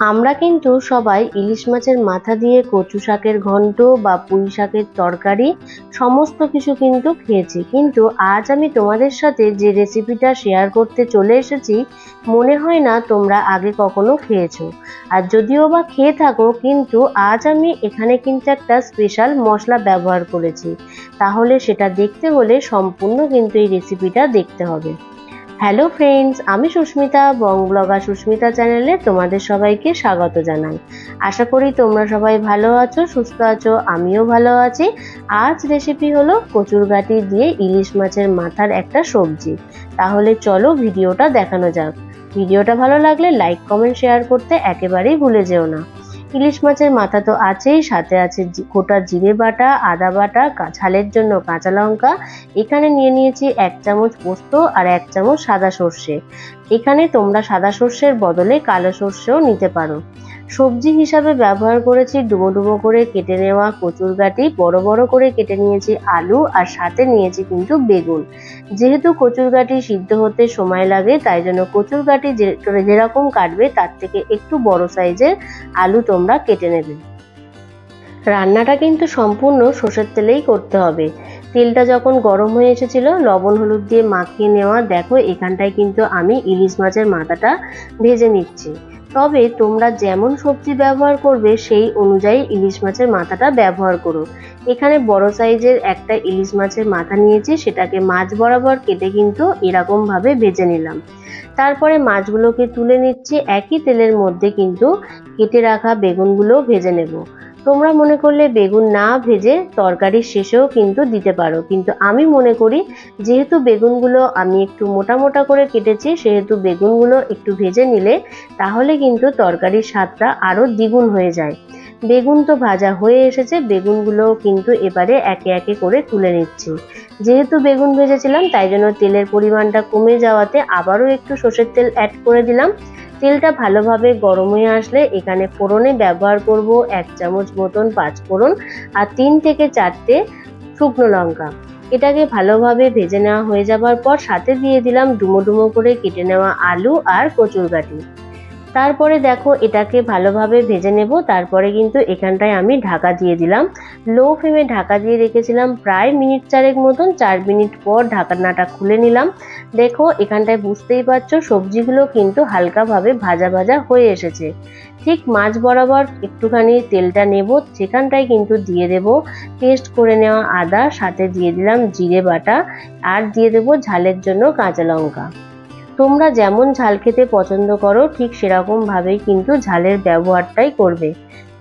আমরা কিন্তু সবাই ইলিশ মাছের মাথা দিয়ে কচু শাকের ঘন্ট বা পুঁই শাকের তরকারি, সমস্ত কিছু কিন্তু খেয়েছি। কিন্তু আজ আমি তোমাদের সাথে যে রেসিপিটা শেয়ার করতে চলে এসেছি, মনে হয় না তোমরা আগে কখনো খেয়েছো। আর যদিও বা খেয়ে থাকো, কিন্তু আজ আমি এখানে কিন্তু একটা স্পেশাল মশলা ব্যবহার করেছি। তাহলে সেটা দেখতে হলে সম্পূর্ণ কিন্তু এই রেসিপিটা দেখতে হবে। হ্যালো ফ্রেন্ডস আমি সুস্মিতা, বং ব্লগার সুস্মিতা চ্যানেলে তোমাদের সবাইকে স্বাগত জানাই। আশা করি তোমরা সবাই ভালো আছো, সুস্থ আছো, আমিও ভালো আছি। আজ রেসিপি হলো কচুরগাটি দিয়ে ইলিশ মাছের মাথার একটা সবজি। তাহলে চলো ভিডিওটা দেখানো যাক। ভিডিওটা ভালো লাগলে লাইক কমেন্ট শেয়ার করতে একেবারেই ভুলে যেও না। ইলিশ মাছের মাথা তো আছেই, সাথে আছে গোটা জিরে বাটা, আদা বাটা ঝালের জন্য কাঁচা লঙ্কা। এখানে নিয়ে নিয়েছি এক চামচ পোস্ত আর এক চামচ সাদা সর্ষে। এখানে তোমরা সাদা সর্ষের বদলে কালো সর্ষেও নিতে পারো। সবজি হিসাবে ব্যবহার করেছি ডুবো ডুবো করে কেটে নেওয়া কচুর গাটি, বড় বড় করে কেটে নিয়েছি আলু, আর সাথে নিয়েছি কিন্তু বেগুন। যেহেতু কচুর গাটি সিদ্ধ হতে সময় লাগে, তাই জন্য কচুর গাটি যেরকম কাটবে, তার থেকে একটু বড় সাইজের আলু তোমরা কেটে নেবে। রান্নাটা কিন্তু সম্পূর্ণ সর্ষের তেলেই করতে হবে। তেলটা যখন গরম হয়ে এসেছিল, লবণ, হলুদ দিয়ে মাখিয়ে নেওয়া, দেখো এখানটায় কিন্তু আমি ইলিশ মাছের মাথাটা ভেজে নিচ্ছি। তবে তোমরা যেমন সবজি ব্যবহার করবে, সেই অনুযায়ী ইলিশ মাছের মাথাটা ব্যবহার করো। এখানে বড় সাইজের একটা ইলিশ মাছের মাথা নিয়েছি, সেটাকে মাছ বরাবর কেটে কিন্তু এরকমভাবে ভেজে নিলাম। তারপরে মাছগুলোকে তুলে নিচ্ছি, একই তেলের মধ্যে কিন্তু কেটে রাখা বেগুনগুলো ভেজে নেব। তোমরা মনে করলে বেগুন না ভেজে তরকারির শেষেও কিন্তু দিতে পারো। কিন্তু আমি মনে করি যেহেতু বেগুনগুলো আমি একটু মোটা মোটা করে কেটেছি, সেহেতু বেগুনগুলো একটু ভেজে নিলে তাহলে কিন্তু তরকারির স্বাদটা আরও দ্বিগুণ হয়ে যায়। বেগুন তো ভাজা হয়ে এসেছে বেগুনগুলো কিন্তু এবারে একে একে করে তুলে নিচ্ছি। যেহেতু বেগুন ভেজেছিলাম, তাই জন্য তেলের পরিমাণটা কমে যাওয়াতে আবারও একটু সর্ষের তেল অ্যাড করে দিলাম। তেলটা ভালোভাবে গরম হয়ে আসলে এখানে ফোড়নে ব্যবহার করব এক চামচ মতন পাঁচ ফোড়ন আর তিন থেকে চারটে শুকনো লঙ্কা। এটাকে ভালোভাবে ভেজে নেওয়া হয়ে যাবার পর সাথে দিয়ে দিলাম ডুমো ডুমো করে কেটে নেওয়া আলু আর কচুর গাটি তারপরে দেখো এটাকে ভালোভাবে ভেজে নেব। তারপরে কিন্তু এখানটায় আমি ঢাকা দিয়ে দিলাম। লো ফ্লেমে ঢাকা দিয়ে রেখেছিলাম প্রায় মিনিট চারেক মতন। চার মিনিট পর ঢাকনাটা খুলে নিলাম। দেখো এখানটায় বুঝতেই পারছ সবজিগুলো কিন্তু হালকাভাবে ভাজা ভাজা হয়ে এসেছে। ঠিক মাছ বরাবর একটুখানি তেলটা নেব। সেখানটায় কিন্তু দিয়ে দেব পেস্ট করে নেওয়া আদা। সাথে দিয়ে দিলাম জিরে বাটা। আর দিয়ে দেব ঝালের জন্য কাঁচা লঙ্কা। তোমরা যেমন ঝাল খেতে পছন্দ করো, ঠিক সেরকম ভাবেই কিন্তু ঝালের ব্যবহারটাই করবে।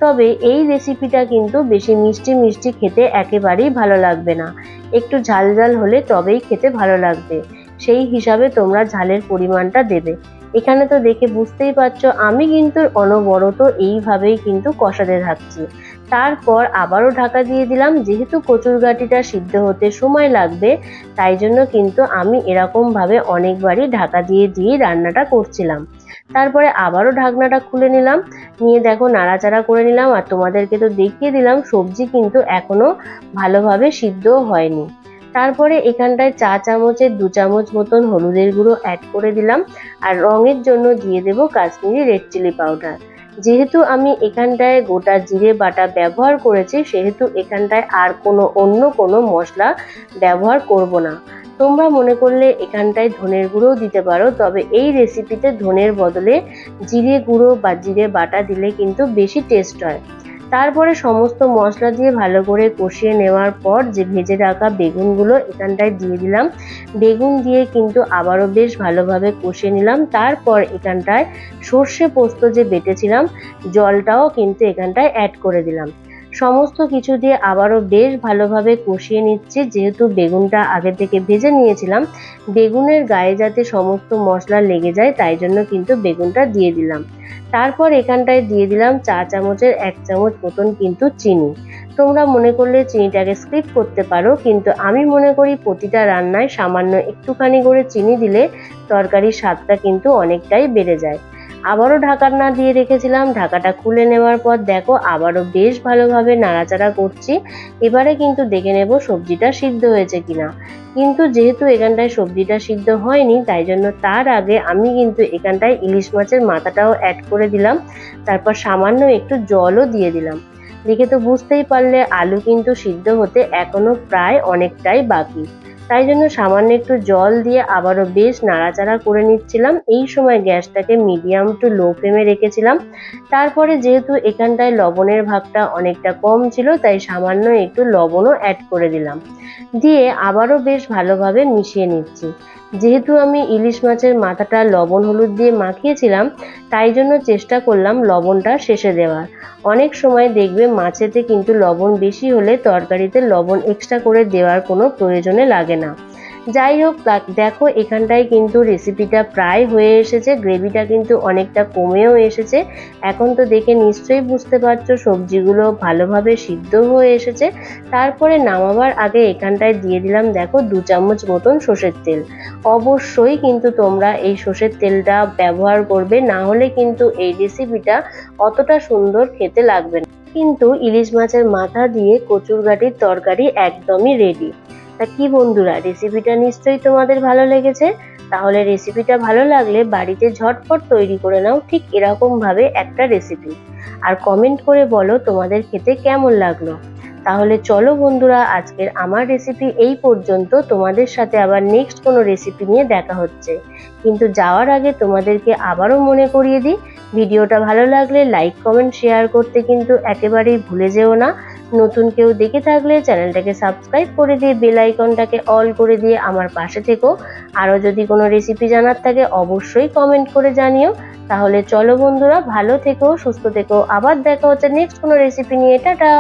তবে এই রেসিপিটা কিন্তু বেশি মিষ্টি মিষ্টি খেতে একেবারেই ভালো লাগবে না। একটু ঝাল ঝাল হলে তবেই খেতে ভালো লাগবে। সেই হিসাবে তোমরা ঝালের পরিমাণটা দেবে। এখানে তো দেখে বুঝতেই পারছ, আমি কিন্তু অনবরত এইভাবেই কিন্তু কষাতে থাকছি। তারপর আবারও ঢাকা দিয়ে দিলাম। যেহেতু কচুর গাটিটা সিদ্ধ হতে সময় লাগবে, তাই জন্য কিন্তু আমি এরকমভাবে অনেকবারই ঢাকা দিয়ে দিয়ে রান্নাটা করছিলাম। তারপরে আবারও ঢাকনাটা খুলে নিলাম। নিয়ে দেখো নাড়াচাড়া করে নিলাম আর তোমাদেরকে তো দেখিয়ে দিলাম, সবজি কিন্তু এখনও ভালোভাবে সিদ্ধ হয়নি। তারপরে এখানটায় চা চামচের দু চামচ মতন হলুদের গুঁড়ো অ্যাড করে দিলাম। আর রঙের জন্য দিয়ে দেব কাশ্মীরি রেড চিলি পাউডার যেহেতু আমি এখানটায় গোটা জিরে বাটা ব্যবহার করেছি, সেহেতু এখানটায় আর কোনো অন্য কোনো মশলা ব্যবহার করব না। তোমরা মনে করলে এখানটায় ধনের গুঁড়োও দিতে পারো, তবে এই রেসিপিতে ধনের বদলে জিরে গুঁড়ো বা জিরে বাটা দিলে কিন্তু বেশি টেস্ট হয়। তারপরে সমস্ত মশলা দিয়ে ভালো করে কষিয়ে নেওয়ার পর যে ভেজে রাখা বেগুনগুলো এখানটায় দিয়ে দিলাম। বেগুন দিয়ে কিন্তু আবারও বেশ ভালোভাবে কষিয়ে নিলাম। তারপর এখানটায় সর্ষে পোস্ত যে বেটেছিলাম, জলটাও কিন্তু এখানটায় অ্যাড করে দিলাম। সমস্ত কিছু দিয়ে আবারও বেশ ভালোভাবে কষিয়ে নিচ্ছি। যেহেতু বেগুনটা আগে থেকে ভেজে নিয়েছিলাম, বেগুনের গায়ে যাতে সমস্ত মশলা লেগে যায়, তাই জন্য কিন্তু বেগুনটা দিয়ে দিলাম। তারপর এখানটায় দিয়ে দিলাম চা চামচের এক চামচ মতন কিন্তু চিনি। তোমরা মনে করলে চিনিটাকে স্কিপ করতে পারো, কিন্তু আমি মনে করি প্রতিটা রান্নায় সামান্য একটুখানি করে চিনি দিলে তরকারির স্বাদটা কিন্তু অনেকটাই বেড়ে যায়। আবারও ঢাকার না দিয়ে রেখেছিলাম। ঢাকাটা খুলে নেওয়ার পর দেখো, আবারও বেশ ভালোভাবে নাড়াচাড়া করছি। এবারে কিন্তু দেখে নেব সবজিটা সিদ্ধ হয়েছে কিনা। কিন্তু যেহেতু এখানটায় সবজিটা সিদ্ধ হয়নি, তাই জন্য তার আগে আমি কিন্তু এখানটায় ইলিশ মাছের মাথাটাও অ্যাড করে দিলাম। তারপর সামান্য একটু জলও দিয়ে দিলাম। দেখে তো বুঝতেই পারলে আলু কিন্তু সিদ্ধ হতে এখনও প্রায় অনেকটাই বাকি। তাই জন্য সামান্য একটু জল দিয়ে আবারও বেশ নাড়াচাড়া করে নিচ্ছিলাম। এই সময় গ্যাসটাকে মিডিয়াম টু লো ফ্লেমে রেখেছিলাম। তারপরে যেহেতু এখানটায় লবণের ভাগটা অনেকটা কম ছিল, তাই সামান্য একটু লবণও অ্যাড করে দিলাম। দিয়ে আবারও বেশ ভালোভাবে মিশিয়ে নিচ্ছি। যেহেতু আমি ইলিশ মাছের মাথাটা লবণ হলুদ দিয়ে মাখিয়েছিলাম, তাই জন্য চেষ্টা করলাম লবণটা শেষে দেওয়ার। অনেক সময় দেখবে মাছেতে কিন্তু লবণ বেশি হলে তরকারিতে লবণ এক্সট্রা করে দেওয়ার কোনো প্রয়োজনে লাগে না। যাই হোক দেখো, এখানটায় কিন্তু রেসিপিটা প্রায় হয়ে এসেছে গ্রেভিটা কিন্তু অনেকটা কমেও এসেছে। এখন তো দেখে নিশ্চয়ই বুঝতে পারছ, সবজিগুলো ভালোভাবে সিদ্ধ হয়ে এসেছে। তারপরে নামাবার আগে এখানটায় দিয়ে দিলাম, দেখো, দু চামচ মতন সর্ষের তেল। অবশ্যই কিন্তু তোমরা এই সর্ষের তেলটা ব্যবহার করবে, না হলে কিন্তু এই রেসিপিটা অতটা সুন্দর খেতে লাগবে না। কিন্তু ইলিশ মাছের মাথা দিয়ে কচুর গাঠির তরকারি একদমই রেডি তা কি বন্ধুরা রেসিপিটা নিশ্চয়ই তোমাদের ভালো লেগেছে? তাহলে রেসিপিটা ভালো লাগলে বাড়িতে ঝটপট তৈরি করে নাও ঠিক এরকমভাবে একটা রেসিপি আর কমেন্ট করে বলো তোমাদের খেতে কেমন লাগল। তাহলে চলো বন্ধুরা, আজকের আমার রেসিপি এই পর্যন্ত। তোমাদের সাথে আবার নেক্সট কোনো রেসিপি নিয়ে দেখা হচ্ছে। কিন্তু যাওয়ার আগে তোমাদেরকে আবারও মনে করিয়ে দিই, ভিডিওটা ভালো লাগলে লাইক কমেন্ট শেয়ার করতে কিন্তু একেবারেই ভুলে যেও না। নতুন কেউ দেখে থাকলে চ্যানেলটাকে সাবস্ক্রাইব করে দিয়ে বেল আইকনটাকে অল করে দিয়ে আমার পাশে থেকো। আরও যদি কোনো রেসিপি জানার থাকে অবশ্যই কমেন্ট করে জানিও। তাহলে চলো বন্ধুরা, ভালো থেকো, সুস্থ থেকো। আবার দেখা হচ্ছে নেক্সট কোনো রেসিপি নিয়ে। টাটা!